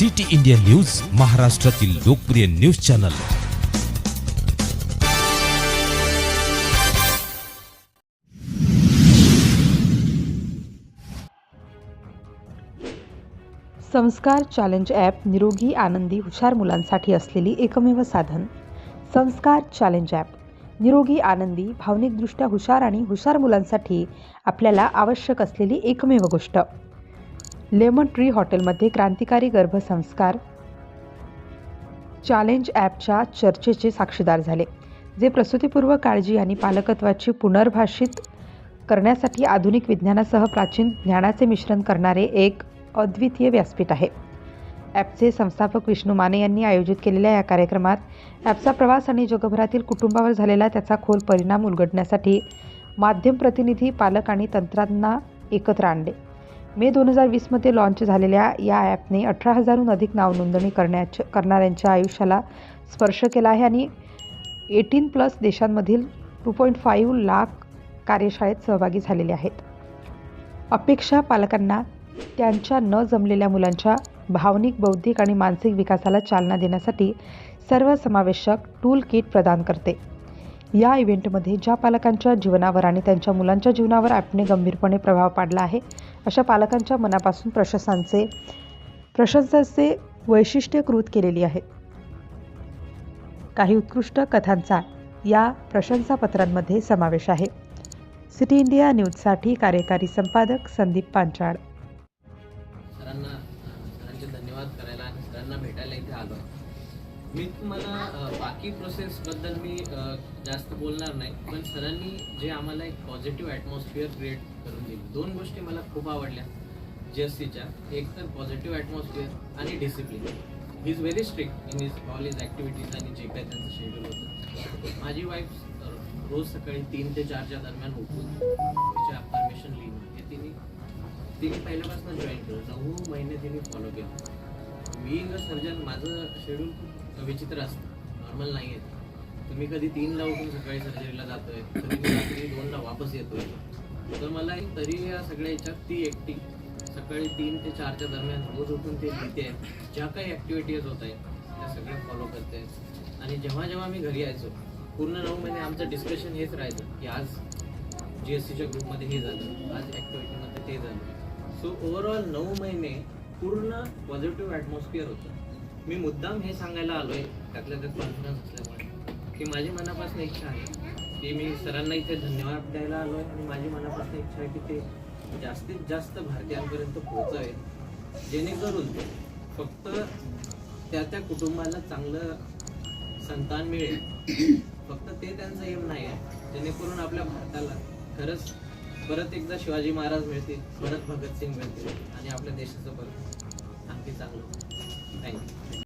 City India news महाराष्ट्रातील लोकप्रिय news channel. Sanskar challenge app निरोगी आनंदी हुशार मुलांसाठी असलेली एकमेव साधन. संस्कार चॅलेंज ॲप. निरोगी आनंदी भावनिकदृष्ट्या हुशार आणि हुशार मुलांसाठी आपल्याला आवश्यक असलेली एकमेव गोष्ट. लेमन ट्री हॉटेलमध्ये क्रांतिकारी गर्भसंस्कार चॅलेंज ॲपच्या चर्चेचे साक्षीदार झाले जे प्रसूतीपूर्व काळजी आणि पालकत्वाची पुनर्भाषित करण्यासाठी आधुनिक विज्ञानासह प्राचीन ज्ञानाचे मिश्रण करणारे एक अद्वितीय व्यासपीठ आहे. ॲपचे संस्थापक विष्णू माने यांनी आयोजित केलेल्या या कार्यक्रमात ॲपचा प्रवास आणि जगभरातील कुटुंबावर झालेला त्याचा खोल परिणाम उलगडण्यासाठी माध्यम प्रतिनिधी पालक आणि तंत्रांना एकत्र आणले. मे दोन हजार वीसमध्ये लॉन्च झालेल्या या ॲपने अठरा हजारहून अधिक नावनोंदणी करण्याच्या करणाऱ्यांच्या आयुष्याला स्पर्श केला आहे आणि एटीन प्लस देशांमधील टू पॉईंट फाईव्ह लाख कार्यशाळेत सहभागी झालेले आहेत. अपेक्षा पालकांना त्यांच्या न जमलेल्या मुलांच्या भावनिक बौद्धिक आणि मानसिक विकासाला चालना देण्यासाठी सर्वसमावेशक टूल किट प्रदान करते. या इव्हेंटमध्ये ज्या पालकांच्या जीवनावर आणि त्यांच्या मुलांच्या जीवनावर ॲपने गंभीरपणे प्रभाव पाडला आहे अशा पालकांच्या मनापासून प्रशंसांचे प्रशंसाचे वैशिष्ट्यकृत केलेली आहे. काही उत्कृष्ट कथांचा या प्रशंसापत्रांमध्ये समावेश आहे. सिटी इंडिया न्यूजसाठी कार्यकारी संपादक संदीप पांचाळ. सरांना सरांचे धन्यवाद करायला आणि सरांना भेटायला इथे आलो. आहे मी तुम्हाला बाकी प्रोसेसबद्दल मी जास्त बोलणार नाही पण सरांनी जे आम्हाला एक पॉझिटिव्ह ॲटमॉस्फिअर क्रिएट करून दिली. दोन गोष्टी मला खूप आवडल्या जी एस सीच्या एक तर पॉझिटिव्ह ॲटमॉस्फिअर आणि discipline he is very strict in is all is activities आणि जे काय त्यांचं शेड्यूल होतं. माझी वाईफ रोज सकाळी तीन ते चारच्या दरम्यान उठून तिच्या परमिशन लिहिणं हे तिने तिने पहिल्यापासून जॉईन केलं. नऊ महिने तिने फॉलो केलं. मी सर्जन माझं शेड्यूल खूप विचित्र असतं. नॉर्मल नाही आहे तुम्ही कधी तीनला उठून सकाळी सर्जरीला जातोय कधी मी रात्री दोनला वापस येतोय. तर मला तरी या सगळ्या याच्यात ती एकटी सकाळी तीन ते चारच्या दरम्यान रोज उठून ते लिहिते. ज्या काही ॲक्टिव्हिटीज होत आहेत त्या सगळ्या फॉलो करते. आणि जेव्हा जेव्हा मी घरी यायचो पूर्ण नऊ महिने आमचं डिस्कशन हेच राहायचं की आज जी एस सीच्या ग्रुपमध्ये हे झालं आज ॲक्टिव्हिटीमध्ये ते झालं. सो ओव्हरऑल नऊ महिने पूर्ण पॉझिटिव्ह ॲटमॉस्फिअर होतं. मी मुद्दाम हे सांगायला आलो आहे त्यातल्या त्यात कॉन्फिडन्स असल्यामुळे की माझी मनापासून इच्छा आहे की मी सरांना इथे धन्यवाद द्यायला आलो आहे आणि माझी मनापासून इच्छा आहे की ते जास्तीत जास्त भारतीयांपर्यंत पोहोचावे जेणेकरून फक्त त्या त्या कुटुंबाला चांगलं संतान मिळेल. फक्त ते त्यांचं एम नाही आहे जेणेकरून आपल्या भारताला खरंच परत एकदा शिवाजी महाराज मिळतील परत भगतसिंग मिळतील आणि आपल्या देशाचं परत आणखी चांगलं. थँक्यू